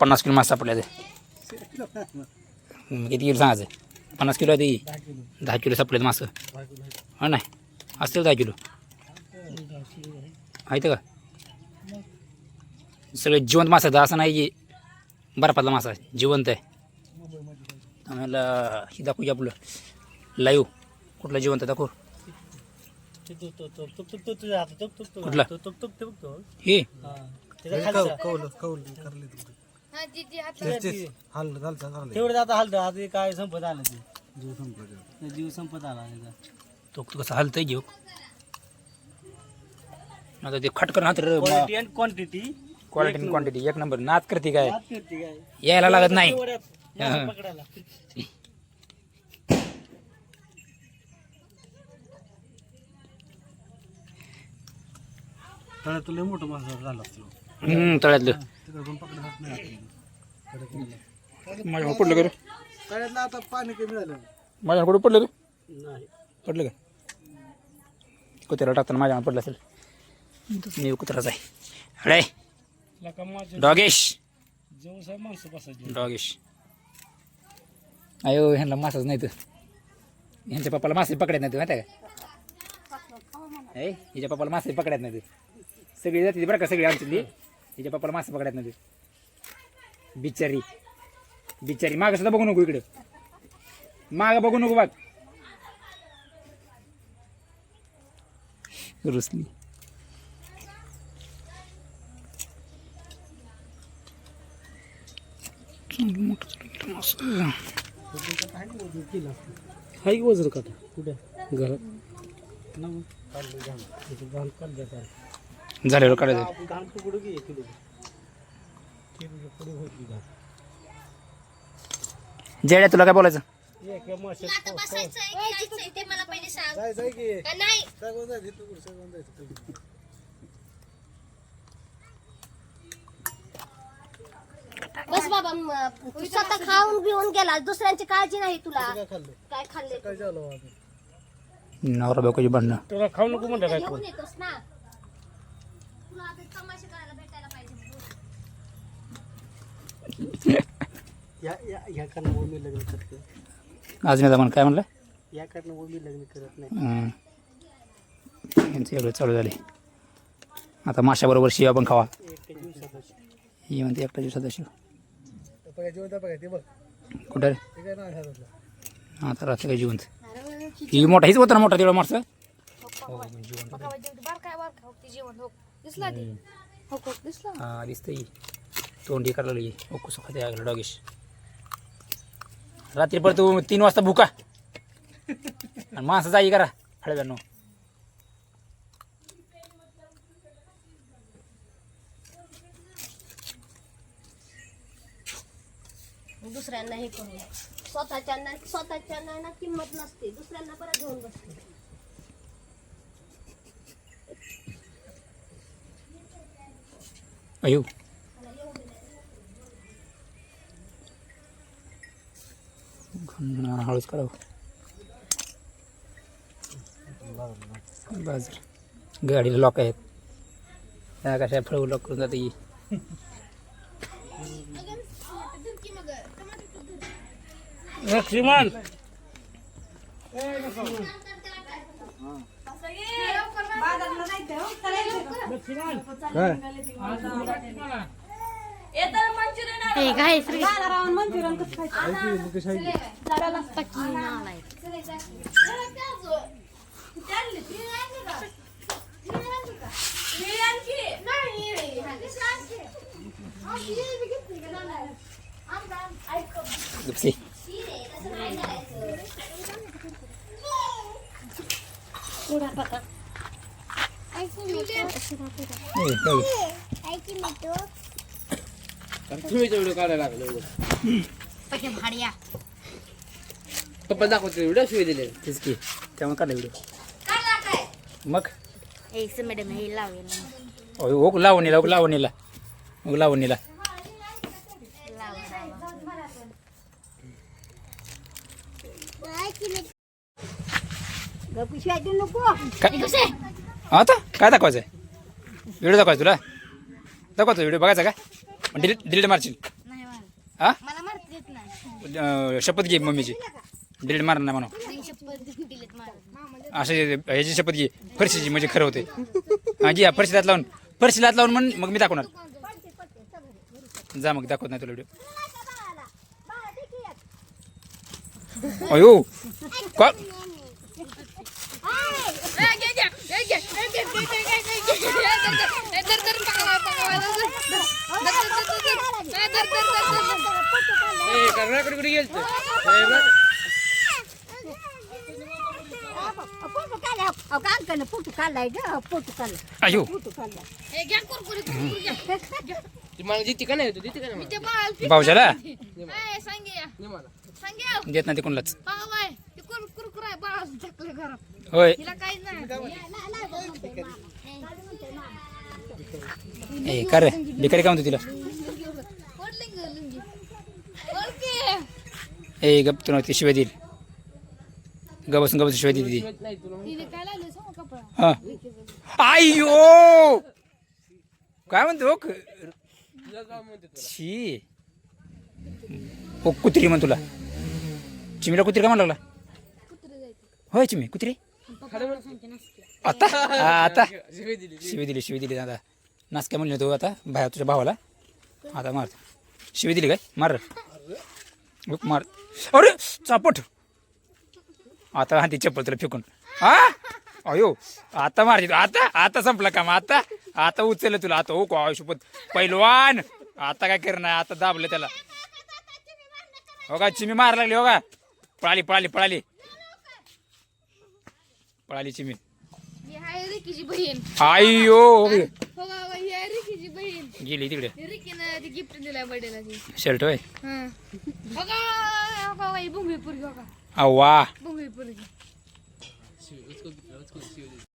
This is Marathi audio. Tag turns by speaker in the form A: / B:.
A: पन्नास किलो मासा हं, किती किलो सांगायचं पन्नास किलो आहे ते. दहा किलो सापडले मासं. हा नाही असतील दहा किलो. आहेत का? सगळे जिवंत मासा आहेत. असं नाही की बर्फातला मासा आहे. जिवंत आहे. आम्हाला ही दाखवू आपलं लाईव्ह कुठला जिवंत आहे दाखव. कुठला? हे.
B: हाल
C: तेवढं आता हलतं आता काय संपत आलं ते.
B: जीव संपला
C: जीव संपत आला त्याचा
A: तो तो कसं हलतंय घेऊ. आता ते खटकन हात
C: quality and quantity
A: quality quantity एक नंबर. नाच करते काय?
C: करते काय?
A: यायला लागत नाही. हा.
C: पकडायला.
B: तळ्यात लय मोठं मासा झाला असतो.
A: हम्म तळ्यातलं.
B: पकडत हात.
A: माझ्या पडलं का रे?
B: तळ्यातलं आता पाणी कमी झालं.
A: माझ्या कुठं पडलं रे.
C: नाही.
A: पडलं का? कुत्र्याला टाकताना माझ्या पडलं असेल. मी कुत्राच आहे.
C: माझं
A: डॉगेश! डॉगेश! अयो ह्यांना मासाच नाही तर ह्यांच्या पप्पाला मासे पकडायत नाही माहिती आहे का? ए हिच्या पप्पाला मासे पकडायत नाही सगळी जाते बरं का सगळी आमच्यातली? हिच्या पप्पाला मासे पकडायत नाही बिचारी. बिचारी. मागं सुद्धा बघू नको इकडे. मागं बघू नको बघ रुसली.
C: हाय वजन काटा कुठे? घरात.
A: झाल्यावर काढायचं.
C: घाण तुकडू घे किलो पुढे होती घाण.
A: जेड्या तुला काय बोलायचं?
C: एक मासे
D: आता बसायचं आहे की यायचंय ते मला पहिले सांग.
B: जायचं आहे की.
D: का नाही?
B: सगळं जायचं इथं कुठं सगळं जायचं
D: बस बाबा म- तू स्वतः खाऊन बिऊन गेला दुसऱ्यांची काळजी नाही तुला.
B: काय खाल्लं?
D: काय खाल्ले
B: काय झालं आम्ही.
A: नवरा बायकोची भांडणं.
C: तुला खाऊ नको म्हणलं काय
D: घेऊन येतोस ना तुला आता तमाशा करायला भेटायला पाहिजे
C: या या ह्या कारणामुळे मी लग्न करते
A: अजून एकदा म्हणा काय म्हणलं?
C: या कारणामुळे मी लग्न करत नाही.
A: हं. यांचं एवढं चालू झाले आता माशाबरोबर शिवा पण खावा.
C: दिवसात
A: ही म्हणते एकटा दिवसाचा शिव
B: बघा जेवण बघा ते बघ.
A: कुठं रे?
B: ते काय नाही.
A: आता राहतं काय जिवंत. ही मोठा हीच होता ना मोठा तेवढा माणसं.
D: दिसला ती. हो का? दिसला.
A: हा दिसतंय. तोंडी करायला लागली ओ कसं खाते लागलं डॉगेश. रात्री परत तू तीन वाजता भुका. आणि माणसं जाई करा हळव्यानो.
D: दुसऱ्यांना हे करून स्वतःच्या स्वतःच्या ना किंमत नसते. दुसऱ्यांना परत घेऊन बसते.
A: अयो. हळूच काढावं. बाजर गाडीला लॉक आहेत. त्या कशा फळू लॉक करून जाते
C: लक्ष्मण!
E: हे गाईस जरा लागता की नालाय
A: Dupsi.
D: Udah apa?
F: Aikin
E: itu.
F: Aikin itu.
A: दुपसी
C: व्हिडिओ काढायला लागलो
D: भाड्या
C: पप्पा दाखवतो व्हिडिओ शिवाय दिले.
A: तेच की त्यामुळे काढला व्हिडिओ
D: काढला काय?
A: मग?
D: मॅडम हे लावेल
A: ओ ओ लावणीला ओ लावणीला. ओ लावणीला.
D: पिशव्या देऊ नको.
A: काय आता? काय दाखवायचं व्हिडिओ दाखवायचं तुला? दाखवायचं व्हिडिओ बघायचा का? डिलीट डिलीट मारशील. हा?
E: मला मारता येत नाही.
A: अं, शपथ घे मम्मीची. डिलीट मारणार नाही म्हणून.
E: मी शपथ दिलेत मारत
A: असे ह्याची शपथ घे. फरशीची म्हणजे खरं होते. हा घे फरशी दात लावून. फरशी दात लावून म्हण मग मी दाखवणार. जा मग दाखवत नाही तुला व्हिडिओ अयो! का
F: फोटो काढला अहो काकानं फोटो काढलाय ग फोटो काढला
A: अयो.
F: फोटो काढला
E: हे घ्या कुरकुरी कुरकुरी घ्या
G: ती मला देते का नाही तू देते का नाही
E: ते बाळ
A: भाऊजाला?
E: ए, सांगे सांगे
A: देत नाही ते कोणालाच
E: बाय ते कुर कुरकुर आहे बाळा टाकलं घरात.
A: होय.
E: तिला काही नाही.
A: ए का रे? भिकारी काय म्हणतो तिला? ए गप तुला ती शिवाय देईल गबसून गबसून शिवाय
E: काय कपडा
A: हा आयो काय म्हणतो
G: काय
A: छी ओ कुत्री म्हण तुला चिमीला कुत्री का म्हणा लागला होय चिमी कुत्री आता हा, आता
G: दिली
A: शिवी दिली शिवी दिली आता नासक्या म्हणले तो आता बाहेर तुझ्या भावाला आता मार शिवी दिली काय मार बघ, मार. अरे चापट. आता हा ती चप्पल तुला फेकून. हा? अयो आता मार आता? आता संपला काम. आता? आता उचललं तुला. आता हो का आयुष्यपत पैलवान. आता काय करणार? आता दाबलं त्याला. हो का? चिमी मार लागली हो का? पळाली पळाली पळाली. पळाली चिमी. आयो
E: हो का बा, ही आहे रिकीची बहीण
A: गेली तिकडे.
E: रिकीनं ती गिफ्ट दिलाय बर्थडेला ती.
A: शर्ट होय?
E: हं. हो का बाई पुरगी का
A: अव्वा.
E: बुंगवी पुरगी